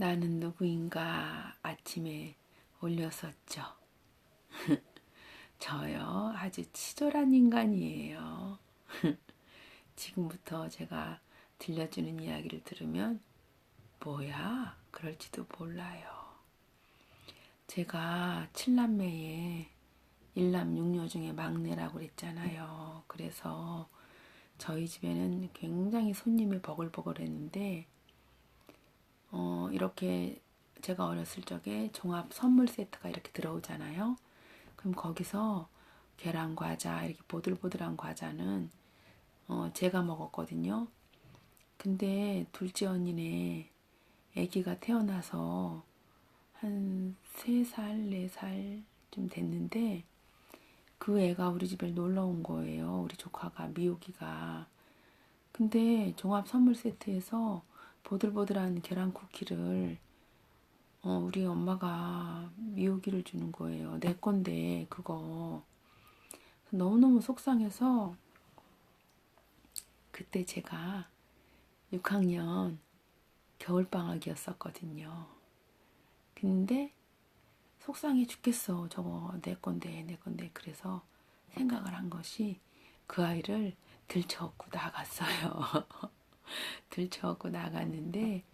나는 누구인가 아침에 올렸었죠. 저요, 아주 치졸한 인간이에요. 지금부터 제가 들려주는 이야기를 들으면, 뭐야? 그럴지도 몰라요. 제가 칠남매의 일남 육녀 중에 막내라고 그랬잖아요. 그래서 저희 집에는 굉장히 손님이 버글버글 했는데, 어, 이렇게 제가 어렸을 적에 종합 선물 세트가 이렇게 들어오잖아요. 그럼 거기서 계란 과자, 이렇게 보들보들한 과자는 어, 제가 먹었거든요. 근데 둘째 언니네 아기가 태어나서 한세 살, 네 살쯤 됐는데 그 애가 우리 집에 놀러 온 거예요. 우리 조카가 미호기가. 근데 종합 선물 세트에서 보들보들한 계란 쿠키를 어, 우리 엄마가 미호기를 주는 거예요. 내 건데 그거 너무너무 속상해서 그때 제가 6학년 겨울방학이었었거든요. 근데 속상해 죽겠어. 저거 내 건데 내 건데 그래서 생각을 한 것이 그 아이를 들쳐업고 나갔어요. 들쳐업고 나갔는데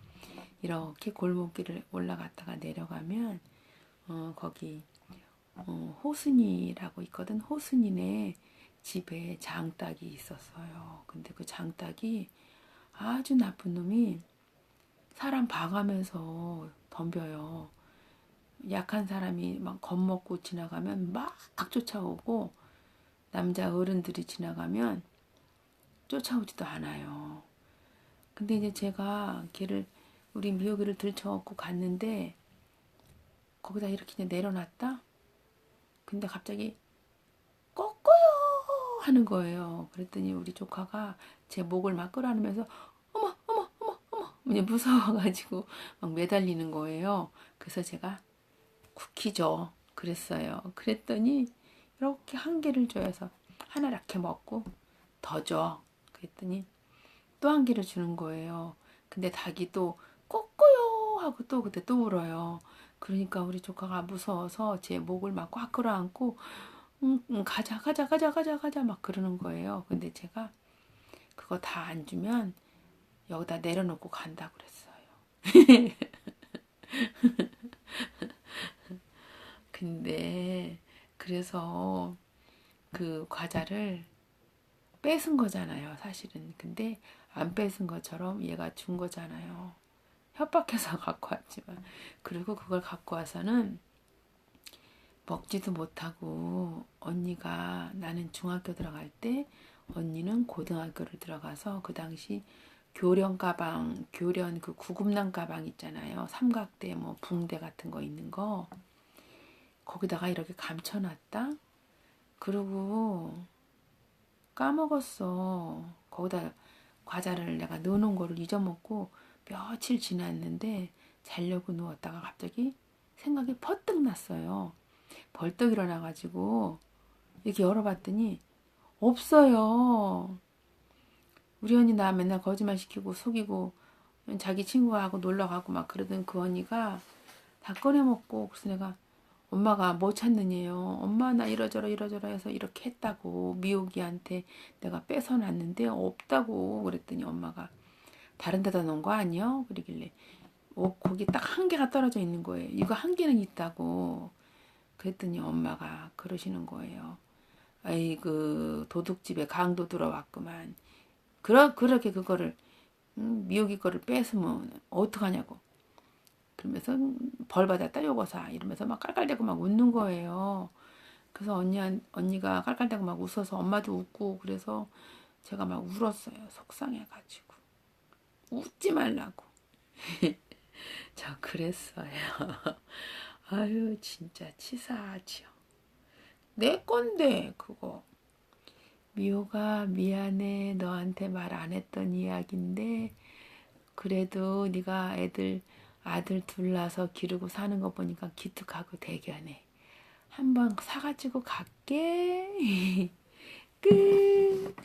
이렇게 골목길을 올라갔다가 내려가면 어, 거기 어, 호순이라고 있거든. 호순이네 집에 장닭이 있었어요. 근데 그 장닭이 아주 나쁜 놈이 사람 봐가면서 덤벼요. 약한 사람이 막 겁먹고 지나가면 막 쫓아오고 남자 어른들이 지나가면 쫓아오지도 않아요. 근데 이제 제가 걔를 우리 미역이를 들쳐갖고 갔는데 거기다 이렇게 그냥 내려놨다. 근데 갑자기 꼬꼬요 하는 거예요. 그랬더니 우리 조카가 제 목을 막 끌어안으면서 어머 어머 어머 어머 그냥 무서워가지고 막 매달리는 거예요. 그래서 제가 쿠키죠. 그랬어요. 그랬더니 이렇게 한 개를 줘서 하나 이렇게 먹고 더 줘. 그랬더니 또 한 개를 주는 거예요. 근데 닭이 또 꼬꼬요 하고 또 그때 또 울어요. 그러니까 우리 조카가 무서워서 제 목을 막 꽉 끌어안고 응, 응, 가자 가자 가자 가자 가자 막 그러는 거예요. 근데 제가 그거 다 안 주면 여기다 내려놓고 간다 그랬어요. 근데 그래서 그 과자를 뺏은 거잖아요, 사실은. 근데 안 뺏은 것처럼 얘가 준 거잖아요. 협박해서 갖고 왔지만. 그리고 그걸 갖고 와서는 먹지도 못하고 언니가 나는 중학교 들어갈 때 언니는 고등학교를 들어가서 그 당시 교련 가방, 교련 그 구급난 가방 있잖아요. 삼각대, 뭐 붕대 같은 거 있는 거. 거기다가 이렇게 감춰놨다. 그리고 까먹었어. 거기다 과자를 내가 넣어놓은 거를 잊어먹고 며칠 지났는데 자려고 누웠다가 갑자기 생각이 퍼뜩 났어요. 벌떡 일어나가지고 이렇게 열어봤더니 없어요. 우리 언니 나 맨날 거짓말 시키고 속이고 자기 친구하고 놀러 가고 막 그러던 그 언니가 다 꺼내 먹고 그래서 내가 엄마가 뭐 찾느냐요. 엄마 나 이러저러 이러저러 해서 이렇게 했다고 미호기한테 내가 뺏어놨는데 없다고 그랬더니 엄마가 다른 데다 놓은 거 아니요? 그러길래 어, 거기 딱 한 개가 떨어져 있는 거예요. 이거 한 개는 있다고 그랬더니 엄마가 그러시는 거예요. 아이 그 도둑집에 강도 들어왔구만. 그러, 그렇게 그거를 음, 미호기 거를 뺏으면 어떡하냐고. 그러면서 벌 받았다 요거사 이러면서 막 깔깔대고 막 웃는 거예요. 그래서 언니 언니가 깔깔대고 막 웃어서 엄마도 웃고 그래서 제가 막 울었어요. 속상해가지고 웃지 말라고. 저 그랬어요. 아유 진짜 치사하지요. 내 건데 그거. 미호가 미안해 너한테 말 안 했던 이야기인데 그래도 네가 애들 아들 둘 낳아서 기르고 사는 거 보니까 기특하고 대견해. 한번 사가지고 갈게. 끝.